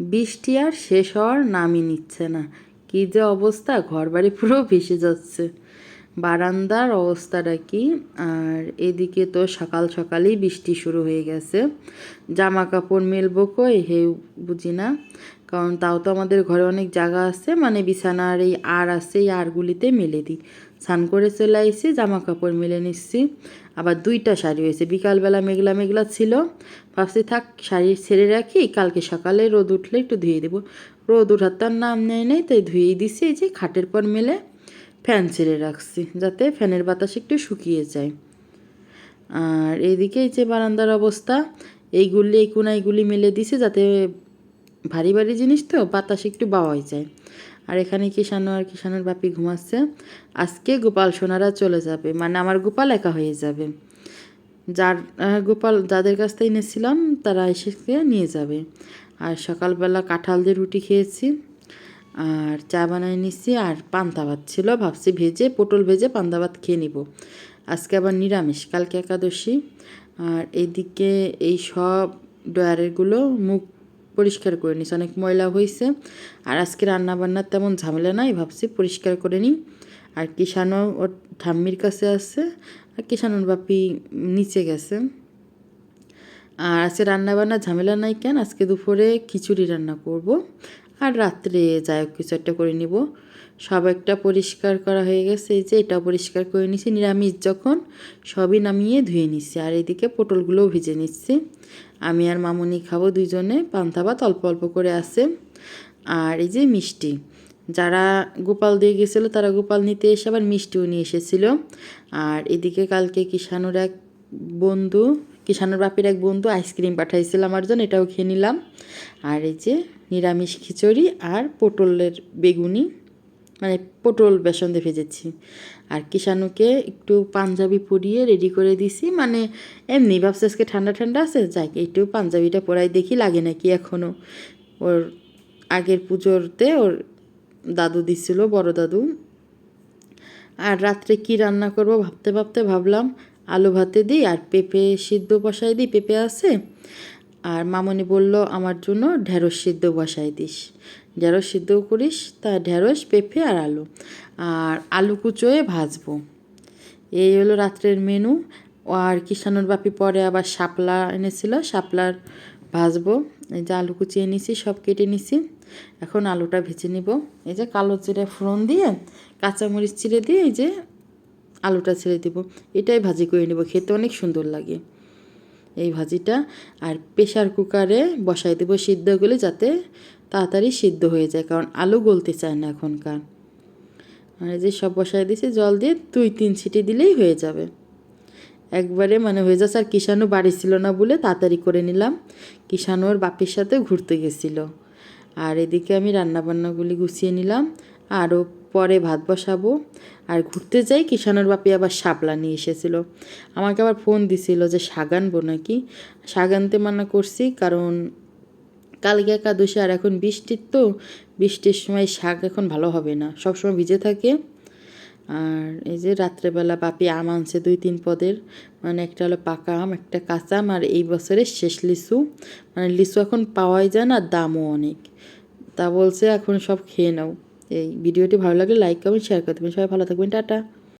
বৃষ্টি আর শেষ হওয়ার নামই নিচ্ছে না। কী যে অবস্থা ঘর বাড়ি পুরো ভেসে যাচ্ছে। বারান্দার অবস্থাটা কি? আর এদিকে তো সকাল সকালেই বৃষ্টি শুরু হয়ে গেছে। জামা কাপড় মেলবো কই? হে বুঝি না। কারণ তাও তো আমাদের ঘরে অনেক জায়গা আছে মানে বিছানার এই আর আছে, এই আরগুলিতে মেলে দিই। স্নান করে চলে আইসি জামা কাপড় মেলে নিচ্ছি। আবার দুইটা শাড়ি হয়েছে, বিকালবেলা মেঘলা মেঘলা ছিল। ভাবছি থাক, শাড়ি ছেড়ে রাখি, কালকে সকালে রোদ উঠলে একটু ধুয়ে দেবো। রোদ উঠার তার নাম নেয় নেই, তাই ধুয়েই দিছি, এই যে খাটের পর মেলে ফ্যান ছেড়ে রাখছি, যাতে ফ্যানের বাতাস একটু শুকিয়ে যায়। আর এইদিকে এই যে বারান্দার অবস্থা এইগুলি এই কোনাইগুলি মেলে দিছে, যাতে ভারী ভারী জিনিস তো, বাতাস একটু বাওয়াই যায়। আর এখানে কিষানো আর কিষানোর বাপি ঘুমাচ্ছে। আজকে গোপাল সোনারা চলে যাবে মানে আমার গোপাল একা হয়ে যাবে। যার গোপাল যাদের কাছ থেকে এনেছিলাম, তারা এসে নিয়ে যাবে। আর সকালবেলা কাঁঠাল দিয়ে রুটি খেয়েছি, আর চা বানিয়ে নিচ্ছি আর পান্তা ভাত ছিল। ভাবছি ভেজে, পটল ভেজে পান্তা ভাত খেয়ে নিব। আজকে আবার নিরামিষ, কালকে একাদশী। আর এইদিকে এই সব ডয়ারেরগুলো মুখ পরিষ্কার করে নিস, অনেক ময়লা হয়েছে আর আজকে রান্না বান্নার তেমন ঝামেলা নাই, ভাবছি পরিষ্কার করে নিই। আর কিষানও ওর ঠাম্মির কাছে আছে, আর কিষানোর বাপি নিচে গেছে। আর আজকে রান্না বান্না ঝামেলা নাই কেন? আজকে দুপুরে খিচুড়ি রান্না করব। আর রাত্রে যাই হোক কিছু একটা করে নিব। একটা পরিষ্কার করা হয়ে গেছে। এই যে এটা পরিষ্কার করে নিছি। নিরামিষ যখন, সবই নামিয়ে ধুয়ে নিচ্ছি আর এদিকে পটলগুলোও ভিজে নিচ্ছি। আমি আর মামুনি খাব দুইজনে। পান্তা ভাত অল্প অল্প করে আছে। আর এই যে মিষ্টি। যারা গোপাল দিয়ে গেছিল, তারা গোপাল নিতে এসে আবার মিষ্টিও নিয়ে এসেছিল। আর এদিকে কালকে কিষানুর এক বন্ধু কিষানুর বাপির এক বন্ধু আইসক্রিম পাঠাইছিল আমার জন্য। এটাও খেয়ে নিলাম। আর এই যে নিরামিষ খিচুড়ি আর পটলের বেগুনি। মানে পটল বেসন দিয়ে ভেজেছি। আর কিষানুকে একটু পাঞ্জাবি পরিয়ে রেডি করে দিছি। মানে এমনি ভাবছি আজকে ঠান্ডা ঠান্ডা আছে? যাই একটু পাঞ্জাবিটা পরাই দেখি, লাগে নাকি এখনও ওর আগের পুজোরতে ওর দাদু দিছিল, বড় দাদু। আর রাত্রে কি রান্না করব ভাবতে ভাবতে ভাবলাম, আলু ভাতে দিই আর পেঁপে সিদ্ধ বসাই দিই, পেঁপে আছে। আর মামনি বলল, আমার জন্য ঢেঁড়স সিদ্ধ বসাই দিস। ঢেঁড়স সিদ্ধ করিস, তা ঢেঁড়স, পেঁপে আর আলু। আর আলু কুচোয়ে ভাজবো। এই হলো রাত্রের মেনু আর কিষানুর বাপি পরে আবার শাপলা এনেছিল, শাপলার ভাজবো। এই যে আলু কুচিয়ে নিছি, সব কেটে নিছি। এখন আলুটা ভেজে নিব। এই যে কালো জিরে ফোড়ন দিয়ে, কাঁচামরিচ চিড়ে দিয়ে এই যে আলুটা ছেড়ে দিব। এটাই ভাজি করে নেব, খেতে অনেক সুন্দর লাগে। এই ভাজিটা। আর প্রেশার কুকারে বসাই দেবো সিদ্ধগুলি যাতে তাড়াতাড়ি সিদ্ধ হয়ে যায়, কারণ আলু গলতে চায় না এখনকার। আর যে সব বসাই দিয়েছি জল দিয়ে দুই, তিন সিটি দিলেই হয়ে যাবে। একবারে মানে হয়ে যাচ্ছে আর কিষানু বাড়ি ছিল না বলে তাড়াতাড়ি করে নিলাম। কিষানু ওর বাপির সাথে ঘুরতে গেছিল। আর এদিকে আমি রান্নাবান্নাগুলি গুছিয়ে নিলাম, আরও পরে ভাত বসাবো। আর ঘুরতে যাই কিষানোর বাপি আবার শাপলা নিয়ে এসেছিল। আমাকে আবার ফোন দিছিল যে শাক আনব নাকি? শাক আনতে মানা করছি, কারণ কালকে একাদশী আর এখন বৃষ্টির তো, বৃষ্টির সময় শাক এখন ভালো হবে না, সবসময় ভিজে থাকে। আর এই যে রাত্রেবেলা বাপি আম আনছে দুই তিন পদের মানে একটা হলো পাকা আম, একটা কাঁচা আম, আর এই বছরের শেষ লিচু। মানে লিচু এখন পাওয়াই যায় না, দামও অনেক। তা বলছে এখন সব খেয়ে নাও। এই ভিডিওটি ভালো লাগলে লাইক কমেন্ট শেয়ার করতে সবাই ভালো থাকবেন, টাটা।